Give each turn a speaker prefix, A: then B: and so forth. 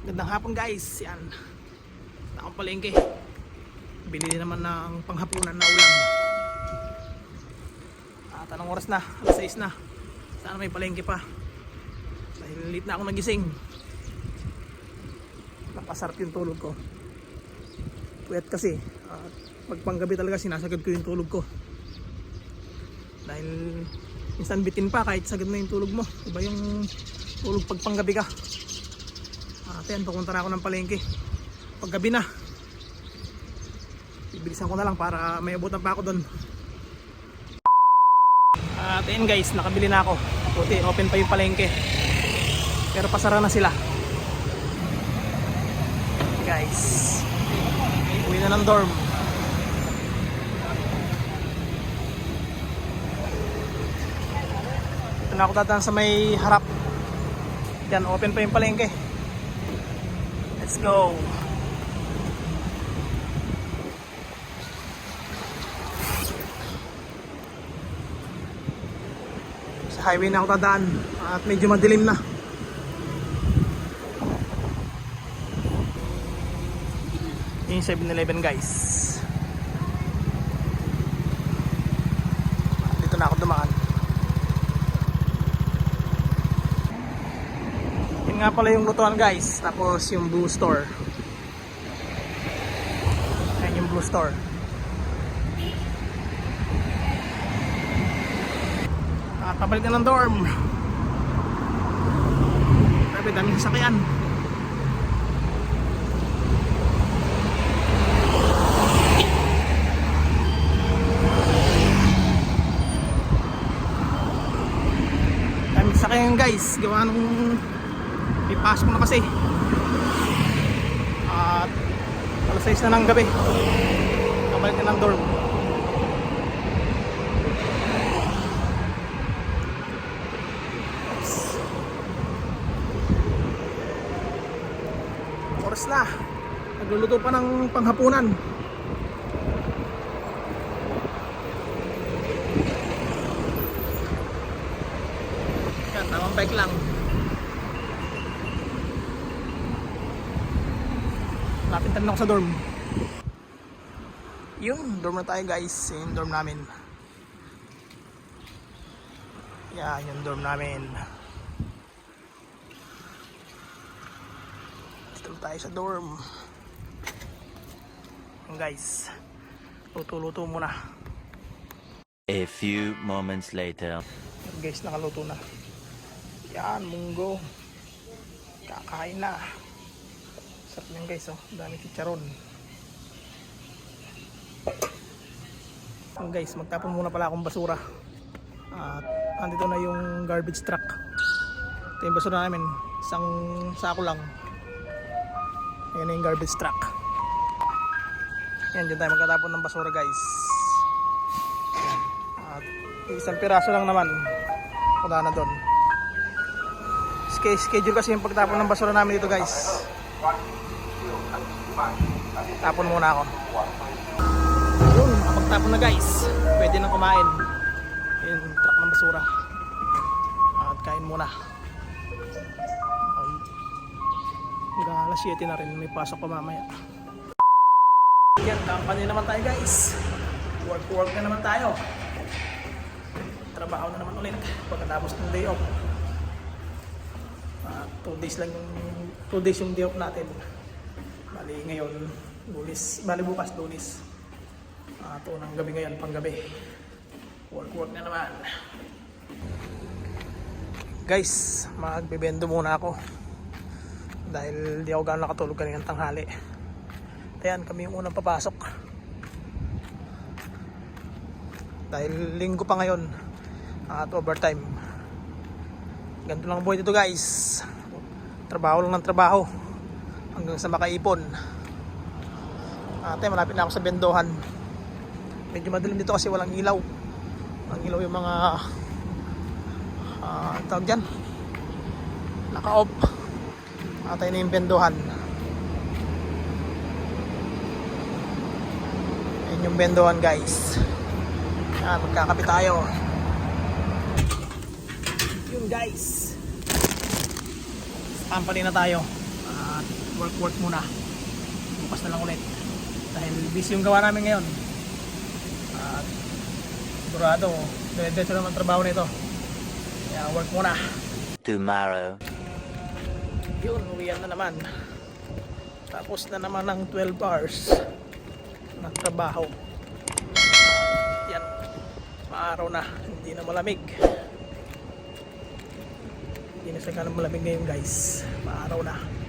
A: Gandang hapon guys. Yan. Takong palengke. Bili naman ng panghapunan na ulam. At anong oras na? Alas 6 na. Sana may palengke pa. Dahil late na ako nagising. Napasarap yung tulog ko. Puyat kasi. At pag panggabi talaga sinasagad ko yung tulog ko. Dahil minsan bitin pa kahit sagad mo yung tulog mo. Iba yung tulog pag panggabi ka. At yan, pupunta na ako ng palengke. Paggabi na. Bibilisan ko na lang para may abutan pa ako doon. At yan guys, nakabili na ako. Buti, open pa yung palengke. Pero pasara na sila. Guys. Uwi na ng dorm. Ito na ako sa may harap. Yan, open pa yung palengke. Let's go. Sa highway na ako dadaan at medyo madilim na. Yung 7-Eleven guys. Dito na ako dumaan. Nga pala yung lutuan guys. Tapos yung blue store. Ayan yung blue store. At pabalik na ng dorm. Grabe, daming sasakyan. Daming sasakyan guys. Gawa nung ipasok na kasi. At alas 6 na ng gabi. Pabalik na ng dorm. Oras na. Nagluluto pa ng panghapunan. Yan, tamang bike lang. Lapit na ako sa dorm. Yun, dorm na tayo guys. Yung dorm namin. Yan, yung dorm namin. Dito tayo sa dorm. Yung guys. Luto-luto muna.
B: A few moments later.
A: Guys, nakaluto na. Yan, munggo. Kakain na. Sarap yan guys, oh. Dami chicharon. Yan guys, magtapon muna pala akong basura. At andito na yung garbage truck. Ito yung basura namin. Isang sako lang. Ayan na yung garbage truck. Yan, dyan tayo magkatapon ng basura guys. At isang piraso lang naman. Wala na doon. Schedule kasi yung pagtapon ng basura namin dito guys. Tapon muna ako. Yun, kapagtapon na guys. Pwede nang kumain. Yung truck ng basura. At kain muna. Ay. Hanggang alas 7 na rin. May pasok pa mamaya. Yan, company naman tayo guys. Work work na naman tayo. Trabaho na naman ulit pagkatapos ng day off. Ah, two days lang yung two days yung day off natin. Bali ngayon, lunis, bali bukas lunis. Ah, to ng gabi ngayon, panggabi. Work work na naman. Guys, magbebendo muna ako. Dahil di ako gano'n nakatulog kaninang tanghali. Ayan, kami yung unang papasok. Dahil linggo pa ngayon at overtime. Ganito lang ang buhay dito guys. Trabaho lang ng trabaho hanggang sa makaipon. Ate, malapit na ako sa bendohan. Medyo madilim dito kasi walang ilaw. Ang ilaw yung mga ah tawag dyan naka-off. Atay na yung bendohan. Ayan yung bendohan guys. Yan, magkakape tayo. Yun guys. Company na tayo. At work work muna. Bukas na lang ulit. Dahil busy yung gawa namin ngayon. At sigurado dire-diretso naman trabaho nito. Kaya work muna.
B: Tomorrow.
A: yun uwian na naman. Tapos na naman ng 12 hours ng trabaho. Yan maaraw na. Hindi na malamig hindi na siya ganun malamig ngayon guys. Maaraw na